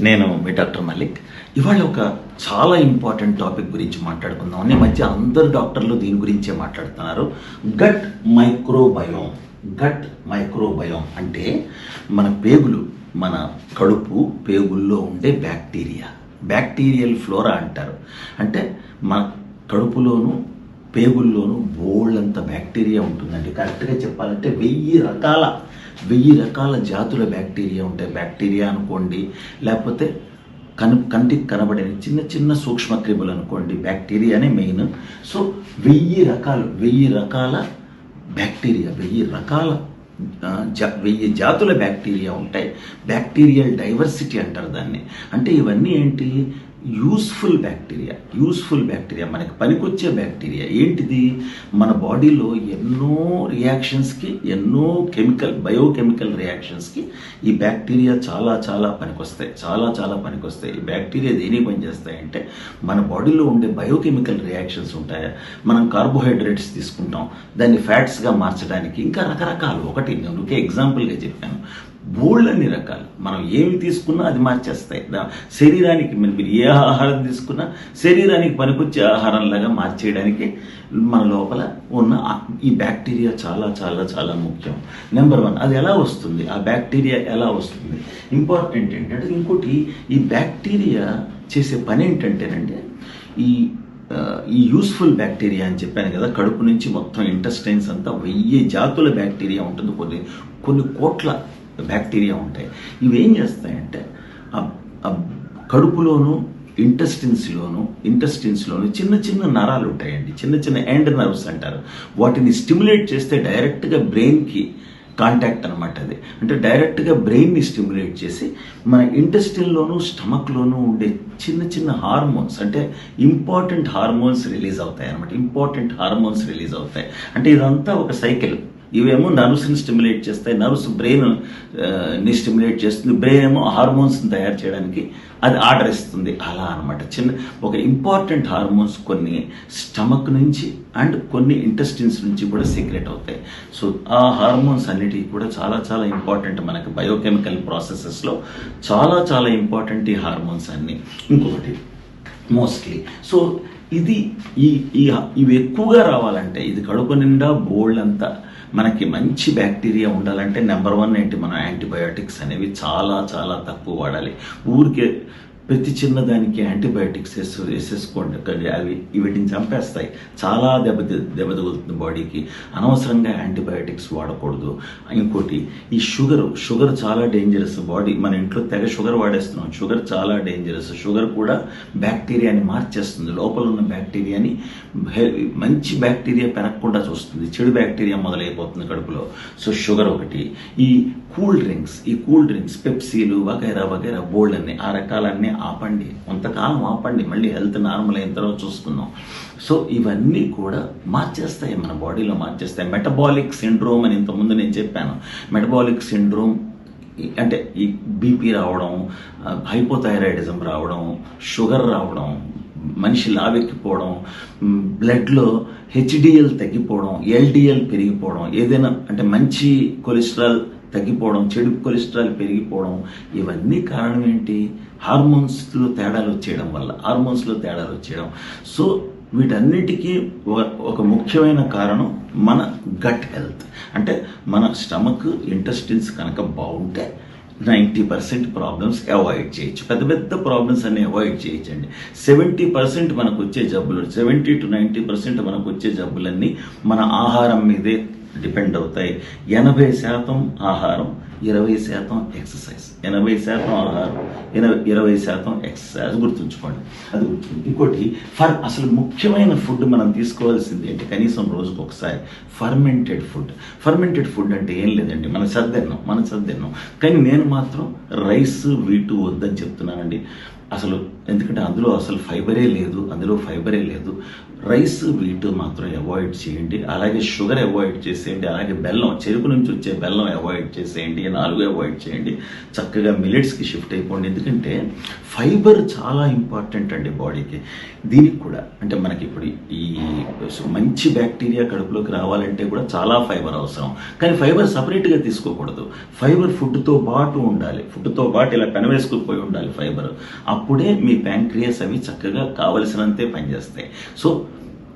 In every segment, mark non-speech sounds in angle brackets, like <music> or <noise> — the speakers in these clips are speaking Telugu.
నేను మీ డాక్టర్ మలిక్ ఇవాళ ఒక చాలా ఇంపార్టెంట్ టాపిక్ గురించి మాట్లాడుకుందాం. ఈ మధ్య అందరు డాక్టర్లు దీని గురించే మాట్లాడుతున్నారు. Gut microbiome. గట్ మైక్రోబయోమ్ అంటే మన పేగులు మన కడుపు పేగుల్లో ఉండే బ్యాక్టీరియా. బ్యాక్టీరియల్ ఫ్లోరా అంటారు. అంటే మన కడుపులోను పేగుల్లోనూ అంత బ్యాక్టీరియా ఉంటుందండి. కరెక్ట్గా చెప్పాలంటే వెయ్యి రకాల వెయ్యి రకాల జాతుల బ్యాక్టీరియా ఉంటాయి బ్యాక్టీరియా అనుకోండి లేకపోతే కను కంటికి కనబడని చిన్న చిన్న సూక్ష్మక్రిములు అనుకోండి బ్యాక్టీరియానే మెయిన్. సో వెయ్యి రకాలు వెయ్యి రకాల బ్యాక్టీరియా వెయ్యి రకాల జా వెయ్యి జాతుల బ్యాక్టీరియా ఉంటాయి. బ్యాక్టీరియల్ డైవర్సిటీ అంటారు దాన్ని. అంటే ఇవన్నీ ఏంటి? Useful bacteria. Useful bacteria. మనకి పనికొచ్చే బ్యాక్టీరియా. ఏంటిది? మన బాడీలో ఎన్నో రియాక్షన్స్కి ఎన్నో కెమికల్ బయోకెమికల్ రియాక్షన్స్కి ఈ బ్యాక్టీరియా చాలా చాలా పనికొస్తాయి. చాలా చాలా పనికొస్తాయి. ఈ బ్యాక్టీరియా దేని పనిచేస్తాయంటే మన బాడీలో ఉండే బయోకెమికల్ రియాక్షన్స్ ఉంటాయా? మనం కార్బోహైడ్రేట్స్ తీసుకుంటాం. దాన్ని ఫ్యాట్స్గా మార్చడానికి ఇంకా రకరకాలు. ఒకటి నేను ఒకే ఎగ్జాంపుల్గా చెప్పాను. బోల్డ్ అన్ని రకాలు. మనం ఏమి తీసుకున్నా అది మార్చేస్తాయి. శరీరానికి మీరు ఏ ఆహారం తీసుకున్నా శరీరానికి పనికొచ్చే ఆహారంలాగా మార్చేయడానికి మన లోపల ఉన్న ఈ బ్యాక్టీరియా చాలా చాలా చాలా ముఖ్యం. నెంబర్ వన్ అది ఎలా వస్తుంది? ఆ బ్యాక్టీరియా ఎలా వస్తుంది? ఇంపార్టెంట్ ఏంటంటే ఇంకోటి ఈ బ్యాక్టీరియా చేసే పని ఏంటంటేనండి ఈ ఈ యూస్ఫుల్ బ్యాక్టీరియా అని చెప్పాను కదా కడుపు నుంచి మొత్తం ఇంటెస్టైన్స్ అంతా వెయ్యి జాతుల బ్యాక్టీరియా ఉంటుంది. కొన్ని కొన్ని కోట్ల బ్యాక్టీరియా ఉంటాయి. ఇవి ఏం చేస్తాయంటే ఆ- కడుపులోను ఇంటెస్టిన్స్లోను ఇంటెస్టిన్స్లోను చిన్న చిన్న నరాలు ఉంటాయండి. చిన్న చిన్న ఎండ్ నర్వ్స్ అంటారు. వాటిని స్టిమ్యులేట్ చేస్తే డైరెక్ట్గా బ్రెయిన్కి కాంటాక్ట్ అనమాట అది. అంటే డైరెక్ట్గా బ్రెయిన్ని స్టిమ్యులేట్ చేసి మన ఇంటెస్టిన్లోను స్టమక్లోనూ ఉండే చిన్న చిన్న హార్మోన్స్ అంటే ఇంపార్టెంట్ హార్మోన్స్ రిలీజ్ అవుతాయి అనమాట ఇంపార్టెంట్ హార్మోన్స్ రిలీజ్ అవుతాయి. అంటే ఇదంతా ఒక సైకిల్. ఇవేమో నర్వ్స్ని స్టిమ్యులేట్ చేస్తాయి. నర్వ్స్ బ్రెయిన్ని స్టిమ్యులేట్ చేస్తుంది. బ్రెయిన్ ఏమో హార్మోన్స్ని తయారు చేయడానికి అది ఆర్డర్ ఇస్తుంది. అలా అనమాట చిన్న ఒక ఇంపార్టెంట్ హార్మోన్స్ కొన్ని స్టమక్ నుంచి అండ్ కొన్ని ఇంటెస్టిన్స్ నుంచి కూడా సీక్రెట్ అవుతాయి. సో ఆ హార్మోన్స్ అన్నిటికీ కూడా చాలా చాలా ఇంపార్టెంట్ మనకి బయోకెమికల్ ప్రాసెసెస్లో చాలా చాలా ఇంపార్టెంట్ ఈ హార్మోన్స్ అన్నీ. ఇంకొకటి మోస్ట్లీ. సో ఇది ఈ ఈ ఇవి ఎక్కువగా రావాలంటే ఇది కడుపు నిండా బోల్డ్ అంతా మనకి మంచి బ్యాక్టీరియా ఉండాలంటే నెంబర్ వన్ ఏంటి? మన యాంటీబయాటిక్స్ అనేవి చాలా చాలా తక్కువ వాడాలి. ఊరికే ప్రతి చిన్నదానికి యాంటీబయాటిక్స్ వేసు వేసేసుకోండి అవి వీటిని చంపేస్తాయి. చాలా దెబ్బ దెబ్బ తగులుతుంది బాడీకి. అనవసరంగా యాంటీబయాటిక్స్ వాడకూడదు. ఇంకోటి ఈ షుగర్ షుగర్ చాలా డేంజరస్ బాడీ. మన ఇంట్లో తెగ షుగర్ వాడేస్తున్నాం. షుగర్ చాలా డేంజరస్. షుగర్ కూడా బ్యాక్టీరియాని మార్చేస్తుంది. లోపల ఉన్న బ్యాక్టీరియాని మంచి బ్యాక్టీరియా పెరగకుండా చూస్తుంది. చెడు బ్యాక్టీరియా మొదలైపోతుంది కడుపులో. సో షుగర్ ఒకటి. ఈ కూల్ డ్రింక్స్ ఈ కూల్ డ్రింక్స్ పెప్సీలు వగైరా వగైరా బోల్డ్ అన్ని ఆ రకాలన్నీ ఆపండి. కొంతకాలం ఆపండి. మళ్ళీ హెల్త్ నార్మల్ అయిన తర్వాత చూసుకుందాం. సో ఇవన్నీ కూడా మార్చేస్తాయి మన బాడీలో మార్చేస్తాయి. మెటబాలిక్ సిండ్రోమ్ అని ఇంతకుముందు నేను చెప్పాను. మెటబాలిక్ సిండ్రోమ్ అంటే ఈ బీపీ రావడం హైపోథైరాయిడిజం రావడం షుగర్ రావడం మనిషి లావెక్కిపోవడం బ్లడ్లో హెచ్డిఎల్ తగ్గిపోవడం ఎల్డిఎల్ పెరిగిపోవడం ఏదైనా అంటే మంచి కొలెస్ట్రాల్ తగ్గిపోవడం చెడు కొలెస్ట్రాల్ పెరిగిపోవడం ఇవన్నీ కారణం ఏంటి? హార్మోన్స్లో తేడాలు వచ్చేయడం వల్ల హార్మోన్స్లో తేడాలు వచ్చేయడం. సో వీటన్నిటికీ ఒక- ముఖ్యమైన కారణం మన గట్ హెల్త్. అంటే మన స్టమక్ ఇంటెస్టిన్స్ కనుక బాగుంటే నైంటీ పర్సెంట్ ప్రాబ్లమ్స్ అవాయిడ్ చేయొచ్చు. పెద్ద పెద్ద ప్రాబ్లమ్స్ అన్ని అవాయిడ్ చేయొచ్చండి. సెవెంటీ పర్సెంట్ మనకు వచ్చే జబ్బులు సెవెంటీ టు నైంటీ పర్సెంట్ మనకు వచ్చే జబ్బులన్నీ మన ఆహారం మీదే డిపెండ్ అవుతాయి. ఎనభై శాతం ఆహారం ఇరవై శాతం ఎక్సర్సైజ్. ఎనభై శాతం ఆహారం ఎనభై ఇరవై శాతం ఎక్సర్సైజ్ గుర్తుంచుకోండి. అది ఇంకోటి ఫర్ అసలు ముఖ్యమైన ఫుడ్ మనం తీసుకోవాల్సింది ఏంటి? కనీసం రోజుకు ఒకసారి ఫర్మెంటెడ్ ఫుడ్. ఫర్మెంటెడ్ ఫుడ్ అంటే ఏం లేదండి. మన సర్దెన్నం మన సర్దెన్నం కానీ నేను మాత్రం రైస్ వీటు వద్దని చెప్తున్నానండి. అసలు ఎందుకంటే అందులో అసలు ఫైబరే లేదు అందులో ఫైబరే లేదు. రైస్ వీట్ మాత్రం అవాయిడ్ చేయండి. అలాగే షుగర్ అవాయిడ్ చేసేయండి. అలాగే బెల్లం చెరుకు నుంచి వచ్చే బెల్లం అవాయిడ్ చేసేయండి. నాలుగు అవాయిడ్ చేయండి. చక్కగా మిల్లెట్స్కి షిఫ్ట్ అయిపోండి. ఎందుకంటే ఫైబర్ చాలా ఇంపార్టెంట్ అండి బాడీకి. దీనికి కూడా అంటే మనకి ఇప్పుడు ఈ మంచి బ్యాక్టీరియా కడుపులోకి రావాలంటే కూడా చాలా ఫైబర్ అవసరం. కానీ ఫైబర్ సపరేట్గా తీసుకోకూడదు. ఫైబర్ ఫుడ్తో పాటు ఉండాలి. ఫుడ్తో పాటు ఇలా పెనవేసుకుపోయి ఉండాలి ఫైబర్. అప్పుడే మీ ప్యాంక్రియాస్ అవి చక్కగా కావలసినంతే పనిచేస్తాయి. సో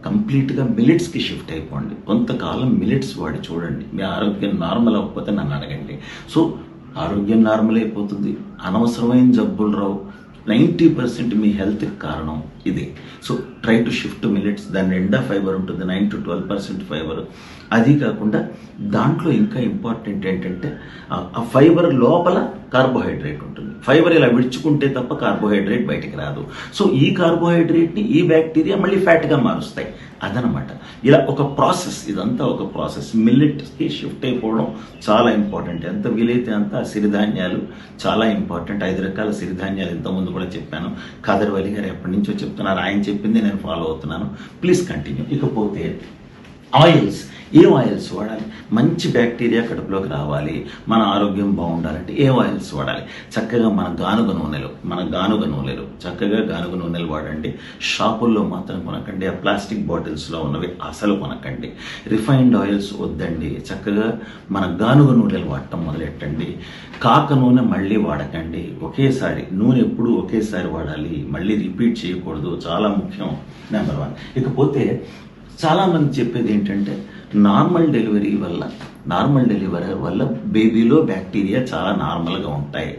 కంప్లీట్గా మిలిట్స్కి షిఫ్ట్ అయిపోండి. కొంతకాలం మిలిట్స్ వాడి చూడండి. మీ ఆరోగ్యం నార్మల్ అవ్వకపోతే నన్ను అడగండి. సో ఆరోగ్యం నార్మల్ అయిపోతుంది. అనవసరమైన జబ్బులు రావు. నైంటీ పర్సెంట్ మీ హెల్త్కి కారణం ఇది. So try to shift millets దాని ఎండా ఫైబర్ ఉంటుంది. Nine to twelve percent fibre. అది కాకుండా దాంట్లో ఇంకా ఇంపార్టెంట్ ఏంటంటే ఆ- ఫైబర్ లోపల కార్బోహైడ్రేట్ ఉంటుంది. ఫైబర్ ఇలా విడుచుకుంటే తప్ప కార్బోహైడ్రేట్ బయటికి రాదు. సో ఈ కార్బోహైడ్రేట్ని ఈ బ్యాక్టీరియా మళ్ళీ ఫ్యాట్గా మారుస్తాయి. అదనమాట. ఇలా ఒక ప్రాసెస్ ఇదంతా ఒక ప్రాసెస్. మిల్లెట్కి షిఫ్ట్ అయిపోవడం చాలా ఇంపార్టెంట్. ఎంత వీలైతే అంత ఆ సిరిధాన్యాలు చాలా ఇంపార్టెంట్. ఐదు రకాల సిరిధాన్యాలు ఇంతకుముందు కూడా చెప్పాను. కాదర్వలి గారు ఎప్పటి నుంచో చెప్తున్నారు. ఆయన చెప్పింది నేను ఫాలో అవుతున్నాను. Please continue. ఇకపోతే ఆయిల్స్ ఏ ఆయిల్స్ వాడాలి? మంచి బ్యాక్టీరియా కడుపులోకి రావాలి. మన ఆరోగ్యం బాగుండాలంటే ఏ ఆయిల్స్ వాడాలి? చక్కగా మన గానుగ నూనెలు మన గానుగ నూనెలు. చక్కగా గానుగ నూనెలు వాడండి. షాపుల్లో మాత్రం కొనకండి. ఆ ప్లాస్టిక్ బాటిల్స్లో ఉన్నవి అసలు కొనకండి. రిఫైన్డ్ ఆయిల్స్ వద్దండి. చక్కగా మన గానుగ నూనెలు వాడటం మొదలెట్టండి. కాక నూనె మళ్ళీ వాడకండి. ఒకేసారి నూనె ఎప్పుడు ఒకేసారి వాడాలి. మళ్ళీ రిపీట్ చేయకూడదు. చాలా ముఖ్యం. Number one. ఇకపోతే చాలామంది చెప్పేది ఏంటంటే నార్మల్ డెలివరీ వల్ల నార్మల్ డెలివరీ వల్ల బేబీలో బ్యాక్టీరియా చాలా నార్మల్గా ఉంటాయి.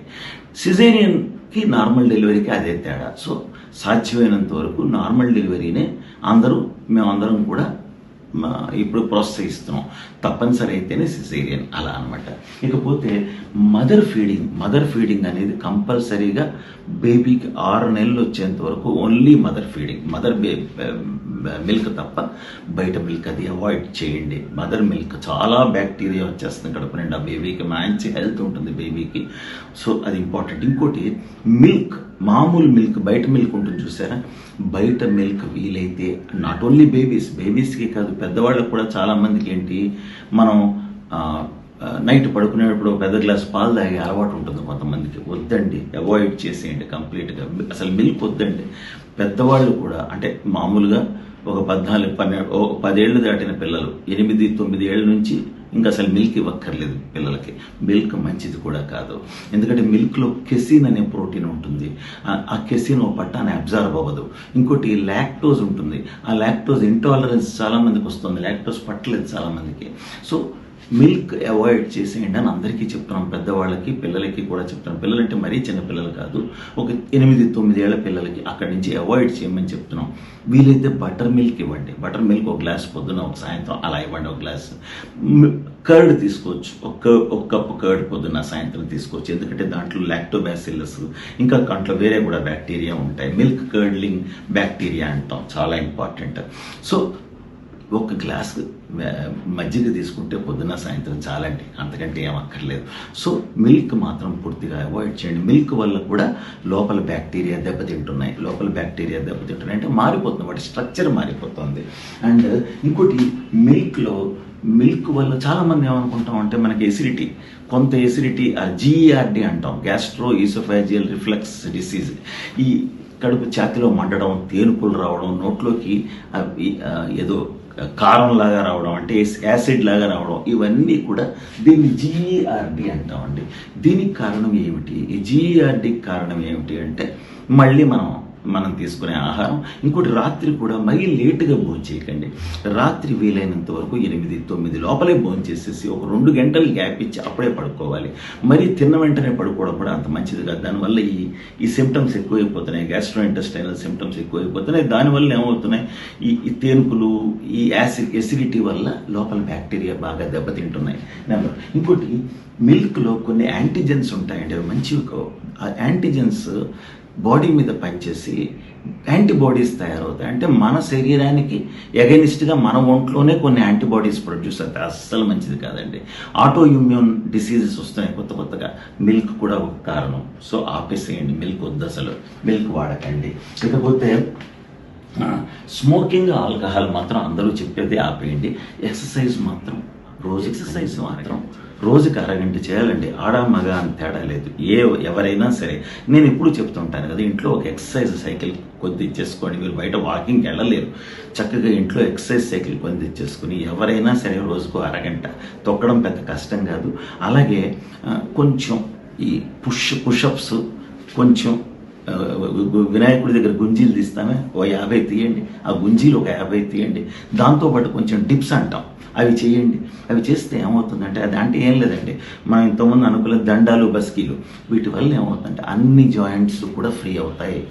సిజేరియన్కి నార్మల్ డెలివరీకి అదే తేడా. సో సాధ్యమైనంత వరకు నార్మల్ డెలివరీనే అందరూ మేమందరం కూడా మా ఇప్పుడు ప్రోత్సహిస్తున్నాం. తప్పనిసరి అయితేనే సిజేరియన్ అలా అనమాట ఇకపోతే మదర్ ఫీడింగ్ మదర్ ఫీడింగ్ అనేది కంపల్సరీగా బేబీకి ఆరు నెలలు వచ్చేంత వరకు ఓన్లీ మదర్ ఫీడింగ్ మదర్ బే మిల్క్ తప్ప బయట మిల్క్ అది అవాయిడ్ చేయండి. మదర్ మిల్క్ చాలా బ్యాక్టీరియా వచ్చేస్తుంది కడుపు నిండా. బేబీకి మంచి హెల్త్ ఉంటుంది బేబీకి సో అది ఇంపార్టెంట్ ఇంకోటి మిల్క్ మామూలు మిల్క్ బయట మిల్క్ ఉంటుంది చూసారా? బయట మిల్క్ వీలైతే నాట్ ఓన్లీ బేబీస్ బేబీస్కి కాదు పెద్దవాళ్ళకు కూడా చాలా మందికి ఏంటి? మనం నైట్ పడుకునేటప్పుడు పెద్ద గ్లాస్ పాలు తాగే అలవాటు ఉంటుంది కొంతమందికి. వద్దండి అవాయిడ్ చేసేయండి కంప్లీట్గా అసలు మిల్క్ వద్దండి. పెద్దవాళ్ళు కూడా అంటే మామూలుగా ఒక పద్నాలుగు పన్నెండు పదేళ్ళు దాటిన పిల్లలు. ఎనిమిది తొమ్మిది ఏళ్ళ నుంచి ఇంకా అసలు మిల్క్ ఇవ్వక్కర్లేదు పిల్లలకి. మిల్క్ మంచిది కూడా కాదు. ఎందుకంటే మిల్క్లో కెసిన్ అనే ప్రోటీన్ ఉంటుంది. ఆ- కెసిన్ ఓ పట్టాన్ని అబ్జర్వ్ అవ్వదు. ఇంకోటి లాక్టోజ్ ఉంటుంది. ఆ లాక్టోజ్ ఇంటాలరెన్స్ చాలామందికి వస్తుంది. లాక్టోజ్ పట్టలేదు చాలామందికి సో మిల్క్ అవాయిడ్ చేసేయండి అని అందరికీ చెప్తున్నాం పెద్దవాళ్ళకి పిల్లలకి కూడా చెప్తున్నాం. పిల్లలంటే మరీ చిన్న పిల్లలు కాదు ఒక ఎనిమిది తొమ్మిది ఏళ్ళ పిల్లలకి అక్కడి నుంచి అవాయిడ్ చేయమని చెప్తున్నాం. వీలైతే బటర్ మిల్క్ ఇవ్వండి. బటర్ మిల్క్ ఒక గ్లాస్ పొద్దున ఒక సాయంత్రం అలా ఇవ్వండి ఒక గ్లాస్. కర్డ్ తీసుకోవచ్చు. ఒక ఒక కప్పు కర్డ్ పొద్దున్న సాయంత్రం తీసుకోవచ్చు. ఎందుకంటే దాంట్లో లాక్టోబాసిల్లస్ ఇంకా దాంట్లో వేరే కూడా బ్యాక్టీరియా ఉంటాయి. మిల్క్ కర్డ్లింగ్ బ్యాక్టీరియా అంటాం. చాలా ఇంపార్టెంట్. సో ఒక గ్లాస్ మజ్జిగ తీసుకుంటే పొద్దున సాయంత్రం చాలండి. అంతకంటే ఏం అక్కర్లేదు. సో మిల్క్ మాత్రం పూర్తిగా అవాయిడ్ చేయండి. మిల్క్ వల్ల కూడా లోపల బ్యాక్టీరియా దెబ్బతింటున్నాయి. లోపల బ్యాక్టీరియా దెబ్బతింటున్నాయి. అంటే మారిపోతుంది వాటి స్ట్రక్చర్ మారిపోతుంది. అండ్ ఇంకోటి మిల్క్లో మిల్క్ వల్ల చాలామంది ఏమనుకుంటాం అంటే మనకి ఎసిడిటీ కొంత ఎసిడిటీ జీఈఆర్డి అంటాం. గ్యాస్ట్రో ఈసోఫాజియల్ రిఫ్లెక్స్ డిసీజ్ ఈ కడుపు ఛాతిలో మండడం తేనుకులు రావడం నోట్లోకి ఏదో కారం లాగా రావడం అంటే యాసిడ్ లాగా రావడం ఇవన్నీ కూడా దీన్ని జీఈఆర్డి అంటామండి. దీనికి కారణం ఏమిటి? ఈ జీఈఆర్డికి కారణం ఏమిటి అంటే మళ్ళీ మనం మనం తీసుకునే ఆహారం. ఇంకోటి రాత్రి కూడా మరీ లేటుగా భోంచేయకండి రాత్రి వీలైనంత వరకు ఎనిమిది తొమ్మిది లోపలే భోంచేసేసి ఒక రెండు గంటలు గ్యాప్ ఇచ్చి అప్పుడే పడుకోవాలి. మరీ తిన్న వెంటనే పడుకోవడం కూడా అంత మంచిది కాదు. దానివల్ల ఈ ఈ సిమ్టమ్స్ ఎక్కువైపోతున్నాయి. గ్యాస్ట్రోఇంటెస్టైనల్ సిమ్టమ్స్ ఎక్కువైపోతున్నాయి. దానివల్ల ఏమవుతున్నాయి? ఈ ఈ తేనుకులు ఈ యాసిడ్ ఎసిడిటీ వల్ల లోపల బ్యాక్టీరియా బాగా దెబ్బతింటున్నాయి. నెంబర్ ఇంకోటి మిల్క్లో కొన్ని యాంటీజెన్స్ ఉంటాయండి. అవి మంచివి ఆ యాంటీజెన్స్ బాడీ మీద పనిచేసి యాంటీబాడీస్ తయారవుతాయి. అంటే మన శరీరానికి ఎగనిస్ట్గా మన ఒంట్లోనే కొన్ని యాంటీబాడీస్ ప్రొడ్యూస్ అవుతాయి. అస్సలు మంచిది కాదండి. ఆటో ఇమ్యూన్ డిసీజెస్ వస్తున్నాయి కొత్త కొత్తగా. మిల్క్ కూడా ఒక కారణం. సో ఆపేసేయండి. మిల్క్ వద్దు అసలు. మిల్క్ వాడకండి. ఇకపోతే స్మోకింగ్ ఆల్కహాల్ మాత్రం అందరూ చెప్పేది ఆపేయండి. ఎక్సర్సైజ్ మాత్రం. రోజు ఎక్సర్సైజ్ మాత్రం. రోజుకి అరగంట చేయాలండి ఆడ మగ అని తేడా లేదు. ఏ ఎవరైనా సరే నేను ఎప్పుడు చెప్తుంటాను కదా ఇంట్లో ఒక ఎక్సర్సైజ్ సైకిల్ కొద్ది ఇచ్చేసుకోండి మీరు బయట వాకింగ్కి వెళ్ళలేరు. చక్కగా ఇంట్లో ఎక్సర్సైజ్ సైకిల్ కొద్ది ఇచ్చేసుకుని ఎవరైనా సరే రోజుకు అరగంట తొక్కడం పెద్ద కష్టం కాదు. అలాగే కొంచెం ఈ పుష్ పుషప్స్ కొంచెం వినాయకుడి దగ్గర గుంజీలు తీస్తామే ఓ యాభై తీయండి. ఆ గుంజీలు ఒక యాభై తీయండి. దాంతోపాటు కొంచెం డిప్స్ అంటాం. అవి చేయండి. అవి చేస్తే ఏమవుతుందంటే అది అంటే ఏం లేదండి. మనం ఇంతకుముందు అనుకున్న దండాలు బస్కీలు వీటి వల్ల ఏమవుతుందంటే అన్ని జాయింట్స్ కూడా ఫ్రీ అవుతాయి.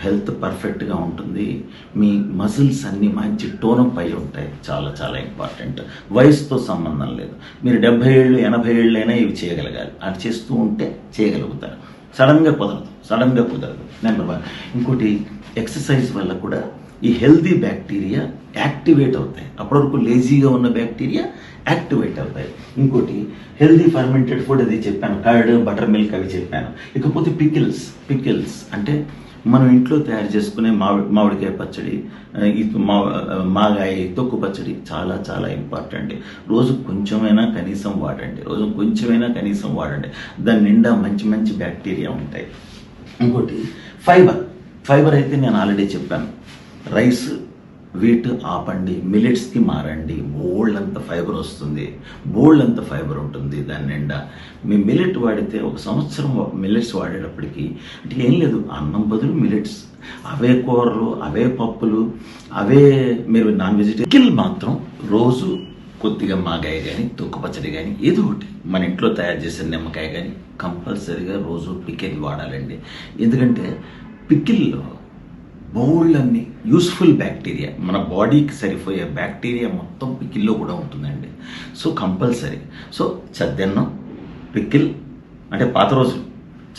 హెల్త్ పర్ఫెక్ట్గా ఉంటుంది. మీ మజిల్స్ అన్నీ మంచి టోనప్ అయి ఉంటాయి. చాలా చాలా ఇంపార్టెంట్. వయసుతో సంబంధం లేదు. మీరు డెబ్బై ఏళ్ళు ఎనభై ఏళ్ళు అయినా ఇవి చేయగలగాలి. అది చేస్తూ ఉంటే చేయగలుగుతారు. సడన్గా కుదరదు. సడన్గా కుదరదు. నెంబర్ వన్ ఇంకోటి ఎక్సర్సైజ్ వల్ల కూడా ఈ హెల్దీ బ్యాక్టీరియా యాక్టివేట్ అవుతాయి. అప్పటి వరకు లేజీగా ఉన్న బ్యాక్టీరియా యాక్టివేట్ అవుతాయి. ఇంకోటి హెల్దీ ఫర్మెంటెడ్ ఫుడ్ అది చెప్పాను. కర్డ్ బటర్ మిల్క్ అవి చెప్పాను. ఇకపోతే పికిల్స్ పికిల్స్ అంటే మనం ఇంట్లో తయారు చేసుకునే మామిడి మామిడికాయ పచ్చడి మా మాగాయ తొక్కు పచ్చడి చాలా చాలా ఇంపార్టెంట్ రోజు కొంచెమైనా కనీసం వాడండి. రోజు కొంచెమైనా కనీసం వాడండి. దాని నిండా మంచి మంచి బ్యాక్టీరియా ఉంటాయి. ఇంకోటి ఫైబర్. ఫైబర్ అయితే నేను ఆల్రెడీ చెప్పాను. రైస్ వీట్ ఆపండి మిల్లెట్స్కి మారండి. బోల్డ్ అంత ఫైబర్ వస్తుంది. బోల్డ్ అంత ఫైబర్ ఉంటుంది దాని నిండా. మీ మిల్లెట్ వాడితే ఒక సంవత్సరం మిల్లెట్స్ వాడేటప్పటికి అంటే ఏం లేదు అన్నం బదులు మిల్లెట్స్. అవే కూరలు అవే పప్పులు అవే మీరు నాన్ వెజిటేబుల్ మాత్రం రోజు కొద్దిగా మాగాయ కానీ తొక్కు పచ్చడి కానీ ఏదో ఒకటి. మన ఇంట్లో తయారు చేసిన నిమ్మకాయ కానీ కంపల్సరీగా రోజు పికిల్ వాడాలండి. ఎందుకంటే పికిల్లో బౌళ్ళన్ని యూస్ఫుల్ బ్యాక్టీరియా. మన బాడీకి సరిపోయే బ్యాక్టీరియా మొత్తం పికిల్లో కూడా ఉంటుందండి. So compulsory. సో చద్దన్నం పికిల్ అంటే పాత రోజులు.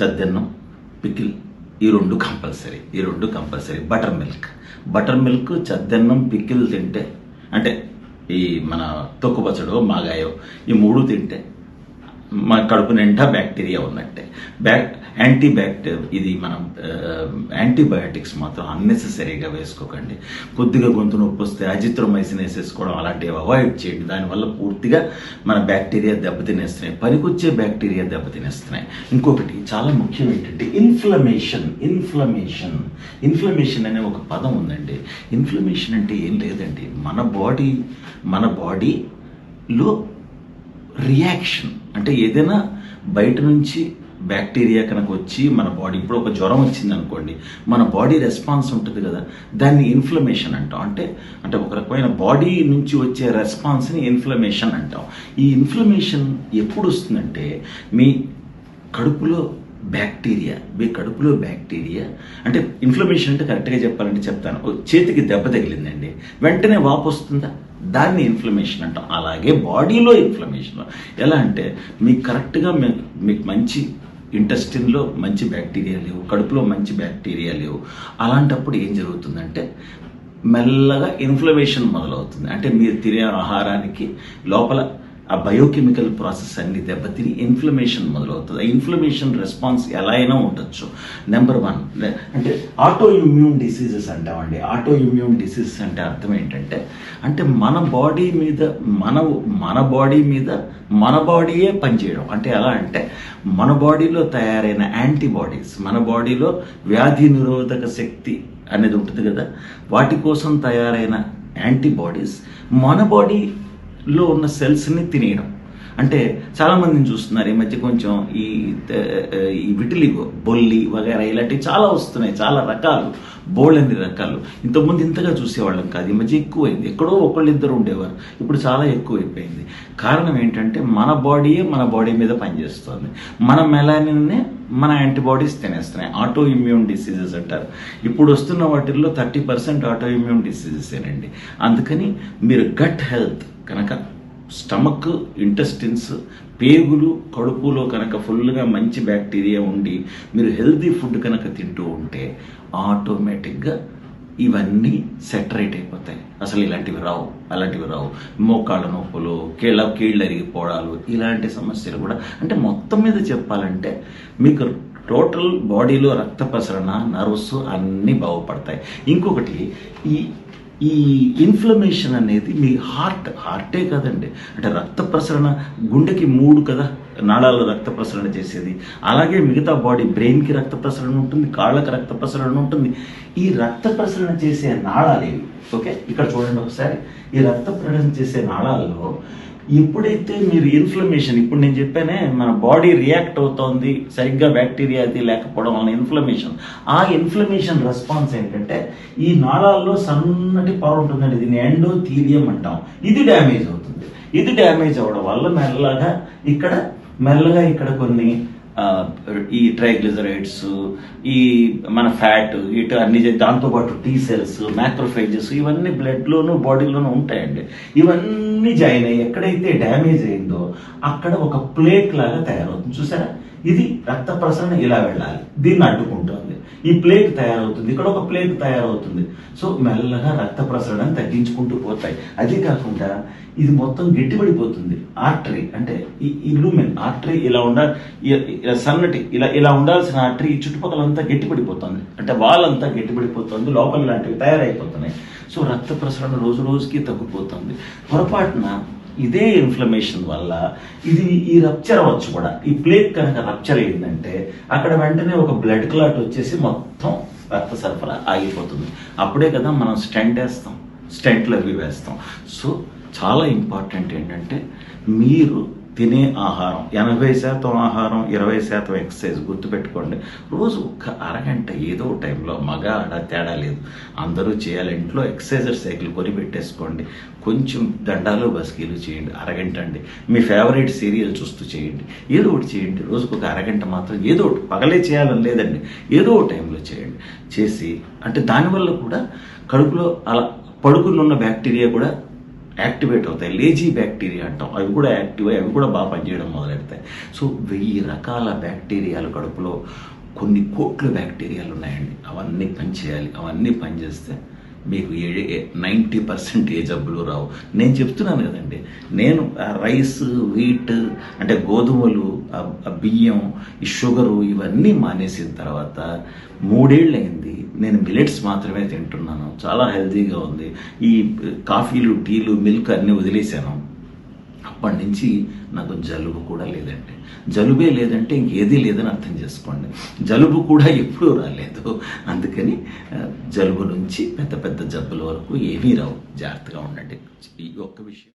చద్దన్నం పికిల్ ఈ రెండు కంపల్సరీ. ఈ రెండు compulsory. Butter milk. Butter milk చద్దన్నం పికిల్ తింటే అంటే ఈ మన తొక్కుపచ్చడో మాగాయో ఈ మూడు తింటే. మన కడుపు నిండా బ్యాక్టీరియా ఉన్నట్టే. బ్యాక్ యాంటీ బ్యాక్టీరియా ఇది మనం యాంటీబయాటిక్స్ మాత్రం అన్నెసెసరీగా వేసుకోకండి. కొద్దిగా గొంతు నొప్పి వస్తే అజిత్రోమైసిన్ వేసేసుకోవడం అలాంటివి అవాయిడ్ చేయండి. దానివల్ల పూర్తిగా మన బ్యాక్టీరియా దెబ్బతినేస్తున్నాయి. పనికొచ్చే బ్యాక్టీరియా దెబ్బతినేస్తున్నాయి. ఇంకొకటి చాలా ముఖ్యం ఏంటంటే ఇన్ఫ్లమేషన్ ఇన్ఫ్లమేషన్. ఇన్ఫ్లమేషన్ అనే ఒక పదం ఉందండి. ఇన్ఫ్లమేషన్ అంటే ఏం లేదండి. మన బాడీ మన బాడీలో రియాక్షన్. అంటే ఏదైనా బయట నుంచి బ్యాక్టీరియా కనుక వచ్చి మన బాడీ ఇప్పుడు ఒక జ్వరం వచ్చింది అనుకోండి మన బాడీ రెస్పాన్స్ ఉంటుంది కదా దాన్ని ఇన్ఫ్లమేషన్ అంటాం. అంటే అంటే ఒక రకమైన బాడీ నుంచి వచ్చే రెస్పాన్స్ని ఇన్ఫ్లమేషన్ అంటాం. ఈ ఇన్ఫ్లమేషన్ ఎప్పుడు వస్తుందంటే మీ కడుపులో బ్యాక్టీరియా మీ కడుపులో బ్యాక్టీరియా అంటే ఇన్ఫ్లమేషన్ అంటే కరెక్ట్గా చెప్పాలంటే చెప్తాను. ఓ చేతికి దెబ్బ తగిలిందండి. వెంటనే వాపు వస్తుందా? దాన్ని ఇన్ఫ్లమేషన్ అంటాం. అలాగే బాడీలో ఇన్ఫ్లమేషన్ ఎలా అంటే మీకు కరెక్ట్గా మీకు మీకు మంచి ఇంటెస్టిన్లో మంచి బ్యాక్టీరియా లేవు కడుపులో మంచి బ్యాక్టీరియా లేవు. అలాంటప్పుడు ఏం జరుగుతుందంటే మెల్లగా ఇన్ఫ్లమేషన్ మొదలవుతుంది. అంటే మీరు తినే ఆహారానికి లోపల ఆ బయోకెమికల్ ప్రాసెస్ అన్ని దెబ్బతిని ఇన్ఫ్లమేషన్ మొదలవుతుంది. ఆ ఇన్ఫ్లమేషన్ రెస్పాన్స్ ఎలా అయినా ఉండొచ్చు. నెంబర్ వన్ అంటే ఆటో ఇమ్యూన్ డిసీజెస్ అంటామండి. ఆటో ఇమ్యూన్ డిసీజెస్ అంటే అర్థం ఏంటంటే అంటే మన బాడీ మీద మన మన బాడీ మీద మన బాడీయే పనిచేయడం. అంటే ఎలా అంటే మన బాడీలో తయారైన యాంటీబాడీస్ మన బాడీలో వ్యాధి నిరోధక శక్తి అనేది ఉంటుంది కదా. వాటి కోసం తయారైన యాంటీబాడీస్ మన బాడీ లో ఉన్న సెల్స్ని తినేయడం. అంటే చాలామందిని చూస్తున్నారు ఈ మధ్య కొంచెం ఈ ఈ విటిలిగో బొల్లి వగైరా ఇలాంటివి చాలా వస్తున్నాయి చాలా రకాలు బోల్డ్ రకాలు. ఇంతకుముందు ఇంతగా చూసేవాళ్ళం కాదు ఈ మధ్య ఎక్కువైంది. ఎక్కడో ఒకళ్ళు ఇద్దరు ఉండేవారు ఇప్పుడు చాలా ఎక్కువైపోయింది. కారణం ఏంటంటే మన బాడీయే మన బాడీ మీద పనిచేస్తుంది. మన మెలానిన్నే మన యాంటీబాడీస్ తినేస్తున్నాయి. ఆటో ఇమ్యూన్ డిసీజెస్ అంటారు. ఇప్పుడు వస్తున్న వాటిల్లో thirty percent auto immune diseases ఏనండి. అందుకని మీరు గట్ హెల్త్ కనుక స్టమక్ ఇంటెస్టిన్స్ పేగులు కడుపులో కనుక ఫుల్గా మంచి బ్యాక్టీరియా ఉండి మీరు హెల్తీ ఫుడ్ కనుక తింటూ ఉంటే ఆటోమేటిక్గా ఇవన్నీ సెటరేట్ అయిపోతాయి. అసలు ఇలాంటివి రావు అలాంటివి రావు. మోకాళ్ళ నొప్పులు కీళ్ళ కీళ్ళు అరిగిపోవడాలు ఇలాంటి సమస్యలు కూడా అంటే మొత్తం మీద చెప్పాలంటే మీకు టోటల్ బాడీలో రక్త ప్రసరణ నర్వ్స్ అన్నీ బాగుపడతాయి. ఇంకొకటి ఈ ఈ ఇన్ఫ్లమేషన్ అనేది మీ హార్ట్ హార్టే కదండి. అంటే రక్త ప్రసరణ గుండెకి మూడు కదా నాళాలు రక్త ప్రసరణ చేసేది. అలాగే మిగతా బాడీ బ్రెయిన్కి రక్త ప్రసరణ ఉంటుంది కాళ్ళకి రక్త ప్రసరణ ఉంటుంది. ఈ రక్త ప్రసరణ చేసే నాళాలు ఇవి ఓకే ఇక్కడ చూడండి ఒకసారి. ఈ రక్త ప్రసరణ చేసే నాళాల్లో ఎప్పుడైతే మీరు ఇన్ఫ్లమేషన్ ఇప్పుడు నేను చెప్పానే మన బాడీ రియాక్ట్ అవుతోంది సరిగ్గా బ్యాక్టీరియా అది లేకపోవడం వల్ల ఇన్ఫ్లమేషన్ ఆ ఇన్ఫ్లమేషన్ రెస్పాన్స్ ఏంటంటే ఈ నాళాల్లో సన్నటి పొర ఉంటుందండి దీన్ని ఎండోథీలియం అంటాం. ఇది డ్యామేజ్ అవుతుంది. ఇది డ్యామేజ్ అవ్వడం వల్ల మెల్లగా ఇక్కడ మెల్లగా ఇక్కడ కొన్ని ఈ ట్రైగ్లిజరైడ్స్ ఈ మన ఫ్యాట్ ఇటు అన్ని దాంతోపాటు టీ సెల్స్ మ్యాక్రోఫైజెస్ ఇవన్నీ బ్లడ్లోను బాడీలోనూ ఉంటాయండి. ఇవన్నీ జాయిన్ అయ్యి ఎక్కడైతే డ్యామేజ్ అయిందో అక్కడ ఒక ప్లేట్ లాగా తయారవుతుంది. చూసారా? ఇది రక్త ప్రసరణ ఇలా వెళ్ళాలి. దీన్ని అడ్డుకుంటారు. ఈ ప్లేట్ తయారవుతుంది. ఇక్కడ ఒక ప్లేట్ తయారవుతుంది. సో మెల్లగా రక్త ప్రసరణ తగ్గించుకుంటూ పోతాయి. అదే కాకుండా ఇది మొత్తం గట్టిపడిపోతుంది. ఆర్టరీ అంటే ఈ లూమెన్ ఆర్టరీ ఇలా ఉండాలి సన్నటి ఇలా ఇలా ఉండాల్సిన ఆర్టరీ ఈ చుట్టుపక్కల అంతా గట్టిపడిపోతుంది. అంటే వాళ్ళంతా గట్టిపడిపోతుంది. లోపల లాంటివి తయారైపోతున్నాయి. సో రక్త ప్రసరణ రోజు రోజుకి తగ్గిపోతుంది. పొరపాటున ఇదే ఇన్ఫ్లమేషన్ వల్ల ఇది ఈ రప్చర్ అవ్వచ్చు కూడా. ఈ ప్లేట్ కనుక రప్చర్ అయిందంటే అక్కడ వెంటనే ఒక బ్లడ్ క్లాట్ వచ్చేసి మొత్తం రక్త సరఫరా ఆగిపోతుంది. అప్పుడే కదా మనం స్టెంట్ వేస్తాం. స్టెంట్లు అవి వేస్తాం. సో చాలా ఇంపార్టెంట్ ఏంటంటే మీరు తినే ఆహారం ఎనభై శాతం ఆహారం ఇరవై శాతం ఎక్సర్సైజ్ గుర్తుపెట్టుకోండి. రోజు ఒక అరగంట ఏదో టైంలో మగ ఆడ తేడా లేదు. అందరూ చేయాలి. ఇంట్లో ఎక్సర్సైజర్ సైకిల్ కొని పెట్టేసుకోండి. కొంచెం దండాలు బస్కీలు చేయండి. అరగంట అండి. మీ ఫేవరెట్ సీరియల్ చూస్తూ చేయండి. ఏదో ఒకటి చేయండి. రోజుకు ఒక అరగంట మాత్రం ఏదో ఒకటి పగలే చేయాలని లేదండి. ఏదో ఒక టైంలో చేయండి. చేసి అంటే దానివల్ల కూడా కడుపులో అలా పడుకుని బ్యాక్టీరియా కూడా యాక్టివేట్ అవుతాయి. లేజీ బ్యాక్టీరియా అంటాం. అవి కూడా యాక్టివ్ అయ్యి అవి కూడా బాగా పనిచేయడం మొదలెడతాయి. సో వెయ్యి రకాల బ్యాక్టీరియాలు కడుపులో కొన్ని కోట్ల బ్యాక్టీరియాలు ఉన్నాయండి. అవన్నీ పనిచేయాలి. అవన్నీ పనిచేస్తే మీకు ఏ నైంటీ పర్సెంట్ ఏ జబ్బులు రావు. నేను చెప్తున్నాను కదండి. నేను రైస్ వీట్ అంటే గోధుమలు ఆ బియ్యం ఈ షుగరు ఇవన్నీ మానేసిన తర్వాత మూడేళ్ళు అయింది నేను మిలెట్స్ మాత్రమే తింటున్నాను. చాలా హెల్తీగా ఉంది. ఈ కాఫీలు టీలు మిల్క్ అన్నీ వదిలేశాను. అప్పటి నుంచి నాకు జలుబు కూడా లేదండి. జలుబే లేదంటే ఇంకేదీ లేదని అర్థం చేసుకోండి. జలుబు కూడా <laughs> ఎప్పుడూ రాలేదు. అందుకని జలుబు నుంచి పెద్ద పెద్ద జబ్బుల వరకు ఏమీ రావు. జాగ్రత్తగా ఉండండి. ఈ ఒక్క విషయం